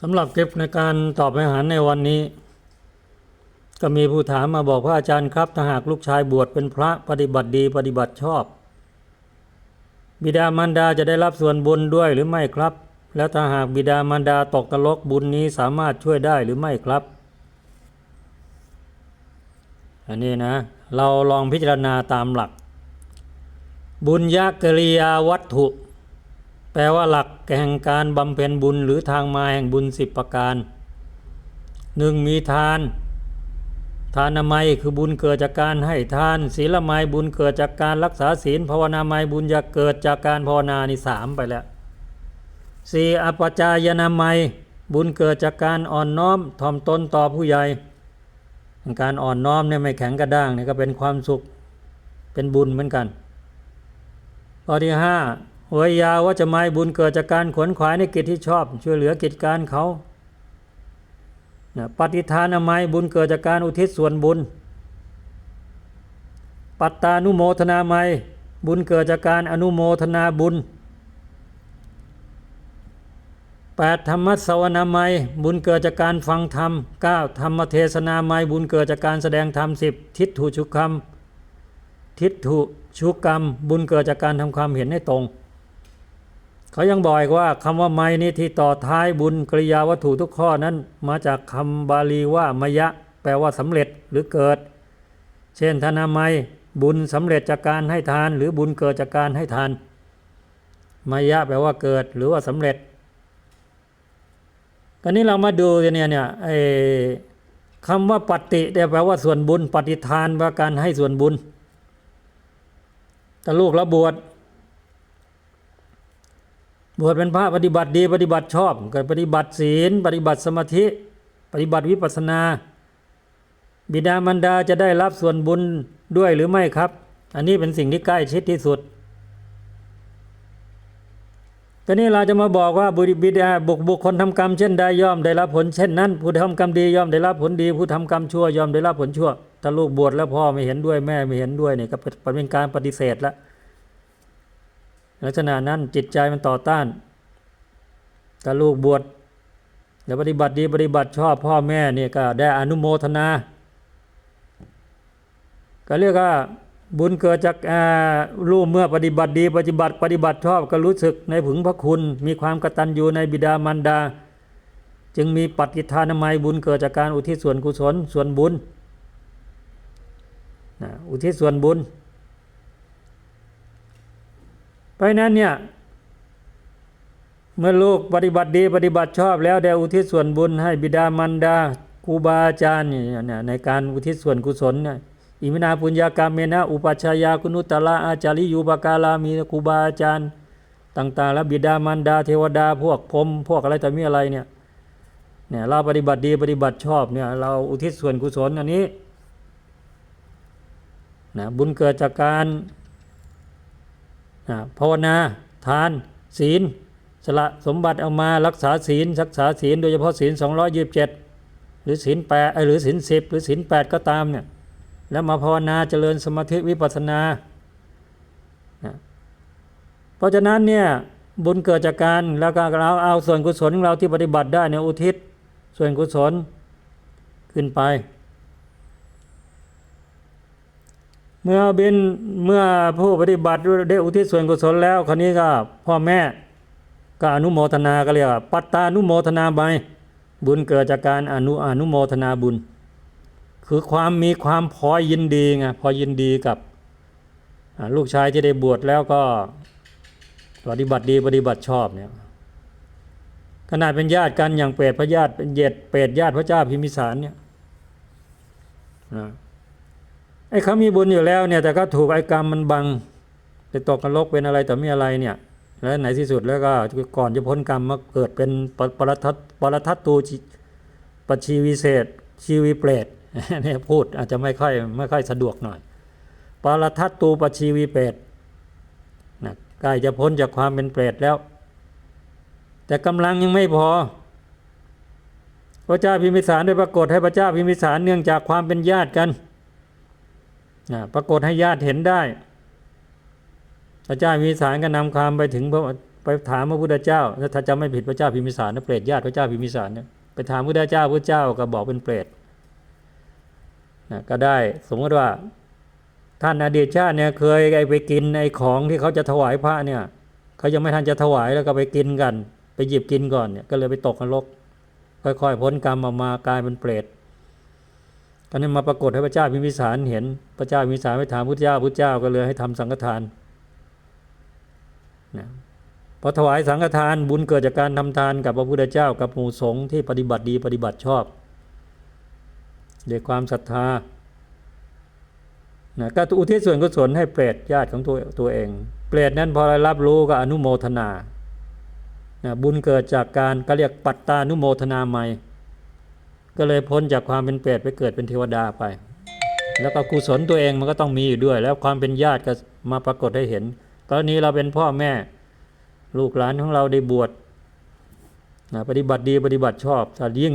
สำหรับคลิปในการตอบปัญหาในวันนี้ ก็มีผู้ถามมาบอกพระอาจารย์ครับถ้าหากลูกชายบวชเป็นพระปฏิบัติดีปฏิบัติชอบ บิดามารดาจะได้รับส่วนบุญด้วยหรือไม่ครับ แล้วถ้าหากบิดามารดาตกตะลกบุญนี้สามารถช่วยได้หรือไม่ครับ อันนี้นะ เราลองพิจารณาตามหลัก บุญยกริยาวัตถุ แปลว่าหลักแห่งการบำเพ็ญบุญหรือทางมาแห่งบุญสิบประการหนึ่งมีทาน ทานามัยคือบุญเกิดจากการให้ทาน ศีลไมยบุญเกิดจากการรักษาศีลภาวนาไมยบุญจะเกิดจากการภาวนานี่สามไปแล้วสี่อปจายนามัยบุญเกิดจากการอ่อนน้อมถ่อมตนต่อผู้ใหญ่ การอ่อนน้อมเนี่ยไม่แข็งกระด้างเนี่ยก็เป็นความสุขเป็นบุญเหมือนกันข้อที่ห้า วยยาวัจะไมยบุญเกิดจากการขวนขวายในกิจที่ชอบ ช่วยเหลือกิจการเขาปฏิทานามัยบุญเกิดจากการอุทิศส่วนบุญ ปัตตานุโมทนาไมบุญเกิดจากการอนุโมทนาบุญแปดธรรมสวนาไมบุญเกิดจากการฟังธรรมเก้าธรรมเทศนาไมบุญเกิดจากการแสดงธรรมสิบทิฏฐุชุกคำทิฏฐุชุกกรรม บุญเกิดจากการทำความเห็นให้ตรง เขายังบอกอีกว่าคำว่าไม้นี้ที่ต่อท้ายบุญกริยาวัตถุทุกข้อนั้น มาจากคำบาลีว่ามยะ แปลว่าสำเร็จหรือเกิด เช่นธนาไมยบุญสำเร็จจากการให้ทาน หรือบุญเกิดจากการให้ทานมายะแปลว่าเกิดหรือว่าสำเร็จก็นี้เรามาดูเนี่ยเนี่ยไอ้คำว่าปฏิเนี่ยแปลว่าส่วนบุญ ปฏิทานว่าการให้ส่วนบุญแต่ลูกเราบวช บวชเป็นพระปฏิบัติดีปฏิบัติชอบก็ปฏิบัติศีล ปฏิบัติสมาธิ ปฏิบัติวิปัสสนา บิดามารดาจะได้รับส่วนบุญด้วยหรือไม่ครับ อันนี้เป็นสิ่งที่ใกล้ชิดที่สุดตอนนี้เราจะมาบอกว่าบุริบิดาบุคบุคคลทำกรรมเช่นใดย่อมได้รับผลเช่นนั้น ผู้ทำกรรมดีย่อมได้รับผลดี ผู้ทำกรรมชั่วย่อมได้รับผลชั่วถ้าลูกบวชแล้วพ่อไม่เห็นด้วยแม่ไม่เห็นด้วยเนี่ยก็เป็นการปฏิเสธแล้ว ลักษณะนั้นจิตใจมันต่อต้านถ้าลูกบวชแล้วปฏิบัติดีปฏิบัติชอบพ่อแม่เนี่ยก็ได้อนุโมทนา ก็เรียกว่าบุญเกิดจากรู้เมื่อปฏิบัติดี ปฏิบัติ ปฏิบัติชอบก็รู้สึกในผึงพระคุณ มีความกตัญญูในบิดามารดา จึงมีปฏิทานามัยบุญเกิดจากการอุทิศส่วนกุศลส่วนบุญอุทิศส่วนบุญ เพราะนั้นเนี่ยเมื่อลูกปฏิบัติดีปฏิบัติชอบแล้วได้อุทิศส่วนบุญให้บิดามารดาครูบาอาจารย์เนี่ยในการอุทิศส่วนกุศลเนี่ยอิมินาปุญญากรรมเมนะอุปัชายาคุณุตละอาจาริยูปการามีครูบาอาจารย์ ต่างๆ แล้วบิดามารดาเทวดาพวกพรมพวกอะไรแต่มีอะไรเนี่ยเนี่ยเราปฏิบัติดีปฏิบัติชอบเนี่ยเราอุทิศส่วนกุศลอันนี้นะบุญเกิดจากการ ภาวนาทานศีล สละสมบัติเอามารักษาศีลรักษาศีลโดยเฉพาะศีล227 หรือศีลแปดหรือศีลสิบหรือศีลแปดก็ตามเนี่ยแล้วมาภาวนาเจริญสมาธิวิปัสสนา เพราะฉะนั้นเนี่ยบุญเกิดจากการแล้วก็เราเอาส่วนกุศลของเราที่ปฏิบัติได้เนี่ยอุทิศส่วนกุศลขึ้นไป เมื่อบินเมื่อผู้ปฏิบัติได้อุทิศส่วนกุศลแล้วคราวนี้ก็พ่อแม่ก็อนุโมทนาก็เรียกว่าปัตตานุโมทนาไปบุญเกิดจากการอนุอนุโมทนาบุญ คือความมีความพอยินดีไงพอยินดีกับลูกชายที่ได้บวชแล้วก็ปฏิบัติดีปฏิบัติชอบเนี่ยขนาดเป็นญาติกันอย่างเปรตพระญาติเป็นเยดเปรตญาติพระเจ้าพิมิสารเนี่ยนะ ไอ้เขามีบุญอยู่แล้วเนี่ยแต่ก็ถูกไอ้กรรมมันบังไปตกนรกเป็นอะไรแต่ไม่อะไรเนี่ย แล้วไหนที่สุดแล้วก็ก่อนจะพ้นกรรมมาเกิดเป็นปรทัตปรทัตตูปชีวิเศษ ชีวิเปรตเนี่ยพูดอาจจะไม่ค่อยไม่ค่อยสะดวกหน่อยปรทัตตูปชีวิเปรตนะใกล้จะพ้นจากความเป็นเปรตแล้ว แต่กำลังยังไม่พอพระเจ้าพิมิสารได้ปรากฏให้พระเจ้าพิมิสารเนื่องจากความเป็นญาติกัน ปรากฏให้ญาติเห็นได้พระเจ้าพิมิสารก็นำความไปถึงไปถามพระพุทธเจ้าถ้าจำไม่ผิดพระเจ้าพิมพิสารนะเปรตญาติพระเจ้าพิมพิสารเนี่ยไปถามพระพุทธเจ้าพระเจ้าก็บอกเป็นเปรตนะก็ได้สมมติว่าท่านอดีตชาติเนี่ยเคยไปกินไอ้ของที่เขาจะถวายพระเนี่ยเขายังไม่ทันจะถวายแล้วก็ไปกินกัน ไปหยิบกินก่อนเนี่ยก็เลยไปตกนรกค่อยๆพ้นกรรมออกมากลายเป็นเปรต ตอนนี้มาปรากฏให้พระเจ้าพิมพิสารเห็นพระเจ้าพิมพิสารไปถามพุทธเจ้าพุทธเจ้าก็เลยให้ทำสังฆทานนะพอถวายสังฆทานบุญเกิดจากการทำทานกับพระพุทธเจ้ากับหมู่สงฆ์ที่ปฏิบัติดีปฏิบัติชอบด้วยความศรัทธานะก็อุทิศส่วนกุศลให้เปรตญาติของตัวตัวเอง เปรตนั้นพอได้รับรู้ก็อนุโมทนานะบุญเกิดจากการก็เรียกปัตตานุโมทนาใหม่ ก็เลยพ้นจากความเป็นเปรตไปเกิดเป็นเทวดาไป แล้วก็กุศลตัวเองมันก็ต้องมีอยู่ด้วย แล้วความเป็นญาติก็มาปรากฏให้เห็นกรณีเราเป็นพ่อแม่ ลูกหลานของเราได้บวชนะปฏิบัติดีปฏิบัติชอบถ้ายิ่ง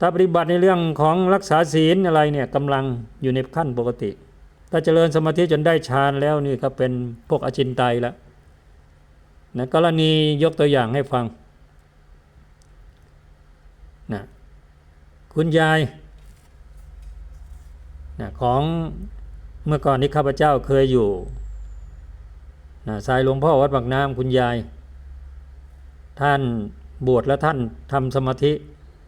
ถ้าปฏิบัติในเรื่องของรักษาศีลอะไรเนี่ยกำลังอยู่ในขั้นปกติ ถ้าเจริญสมาธิจนได้ฌานแล้วนี่ก็เป็นพวกอจินไตยแล้วนะกรณียกตัวอย่างให้ฟังนะ คุณยายนะของเมื่อก่อนนี้ข้าพเจ้าเคยอยู่นะสายหลวงพ่อวัดปากน้ำคุณยาย ท่านบวชแล้วท่านทำสมาธิ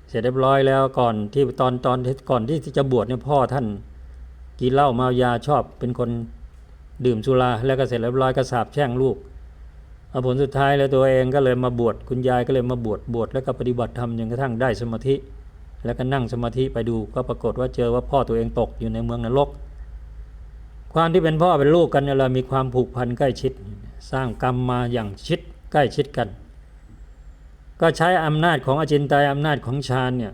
เสร็จเรียบร้อยแล้วก่อนที่ตอนตอนก่อนที่จะบวชเนี่ยพ่อท่านกินเหล้าเมายาชอบเป็นคนดื่มสุราแล้วก็เสร็จเรียบร้อยก็สาบแช่งลูกเอาผลสุดท้ายแล้วตัวเองก็เลยมาบวชคุณยายก็เลยมาบวชบวชแล้วก็ปฏิบัติธรรมจนกระทั่งได้สมาธิ แล้วก็นั่งสมาธิไปดูก็ปรากฏว่าเจอว่าพ่อตัวเองตกอยู่ในเมืองนรก ความที่เป็นพ่อเป็นลูกกันเนี่ยเรามีความผูกพันใกล้ชิด สร้างกรรมมาอย่างชิดใกล้ชิดกัน ก็ใช้อำนาจของอจินไตยอำนาจของฌานเนี่ย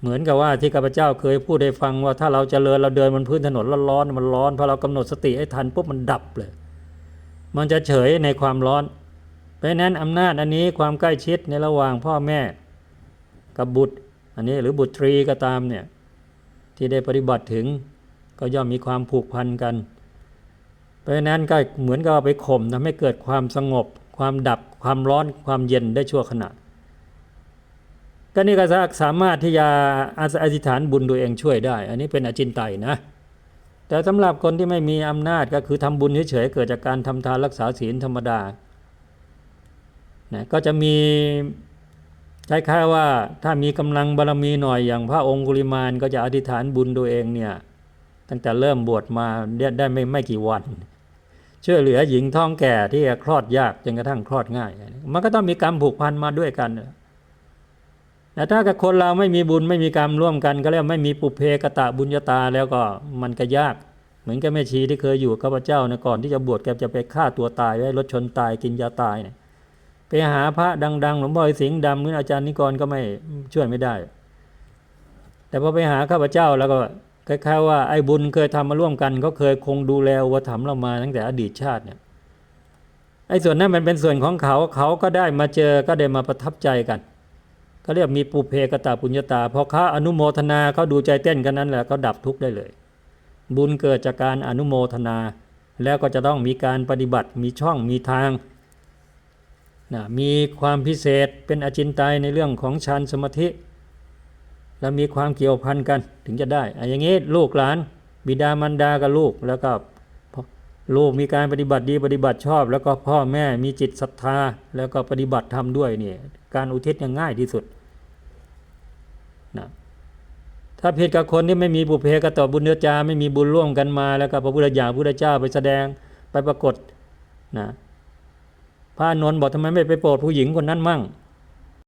เหมือนกับว่าที่ข้าพเจ้าเคยพูดให้ฟังว่าถ้าเราจเจริญเราเดินบนพื้นถนนร้อนๆมันร้อนพอเรากำหนดสติให้ทันปุ๊บมันดับเลย มันจะเฉยในความร้อน เพราะนั้นอำนาจอันนี้ความใกล้ชิดในระหว่างพ่อแม่กับบุตร อันนี้หรือบุตรีก็ตามเนี่ยที่ได้ปฏิบัติถึงก็ย่อมมีความผูกพันกัน เพราะฉะนั้นก็เหมือนกับไปข่มทำให้เกิดความสงบ ความดับความร้อนความเย็นได้ชั่วขณะ ก็นี่ก็สามารถที่จะอธิษฐานบุญตัวเองช่วยได้ อันนี้เป็นอจินไตยนะแต่สำหรับคนที่ไม่มีอำนาจก็คือทำบุญเฉยๆเกิดจากการทำทานรักษาศีลธรรมดานะก็จะมี คล้ายๆว่าถ้ามีกำลังบารมีหน่อยอย่างพระองคุลิมานก็จะอธิษฐานบุญตัวเองเนี่ยตั้งแต่เริ่มบวชมาได้ไม่ไม่กี่วัน ช่วยเหลือหญิงท้องแก่ที่คลอดยากจนกระทั่งคลอดง่าย มันก็ต้องมีกรรมผูกพันมาด้วยกันแต่ถ้ากับคนเราไม่มีบุญไม่มีกรรมร่วมกัน ก็เรียกไม่มีปุเพกะตะบุญญาตาแล้วก็มันก็ยาก เหมือนกับแม่ชีที่เคยอยู่กับพระเจ้านะก่อนที่จะบวชแกจะไปฆ่าตัวตายไว้รถชนตายกินยาตายเนี่ย ไปหาพระดังๆหลวงพ่อสิงห์ดำหรืออาจารย์นิกรก็ไม่ช่วยไม่ได้ แต่พอไปหาข้าพเจ้าแล้วก็คล้ายๆว่าไอ้บุญเคยทำมาร่วมกันเขาเคยคงดูแลอุปถัมภ์เรามาตั้งแต่อดีตชาติเนี่ยไอ้ส่วนนั้นมันเป็นส่วนของเขาเขาก็ได้มาเจอก็ได้มาประทับใจกันเขาเรียกมีปุเพกตาปุญญาตาพอเขาอนุโมทนาเขาดูใจเต้นกันนั้นแหละก็ดับทุกข์ได้เลย บุญเกิดจากการอนุโมทนา แล้วก็จะต้องมีการปฏิบัติมีช่องมีทาง นะมีความพิเศษเป็นอจินไตยในเรื่องของฌานสมาธิ และมีความเกี่ยวพันกันถึงจะได้อย่างนี้ลูกหลาน บิดามารดากับลูกแล้วก็ลูกมีการปฏิบัติดีปฏิบัติชอบ แล้วก็พ่อแม่มีจิตศรัทธา แล้วก็ปฏิบัติธรรมด้วยนี่การอุทิศยังง่ายที่สุดนะถ้าผิดกับคนที่ไม่มีบุเพกต่อบุญเนื้อจาไม่มีบุญร่วมกันมา แล้วก็พระพุทธเจ้าพระพุทธเจ้าไปแสดงไปปรากฏนะ พระนนท์บอกทำไมไม่ไปโปรดผู้หญิงคนนั้นมั่ง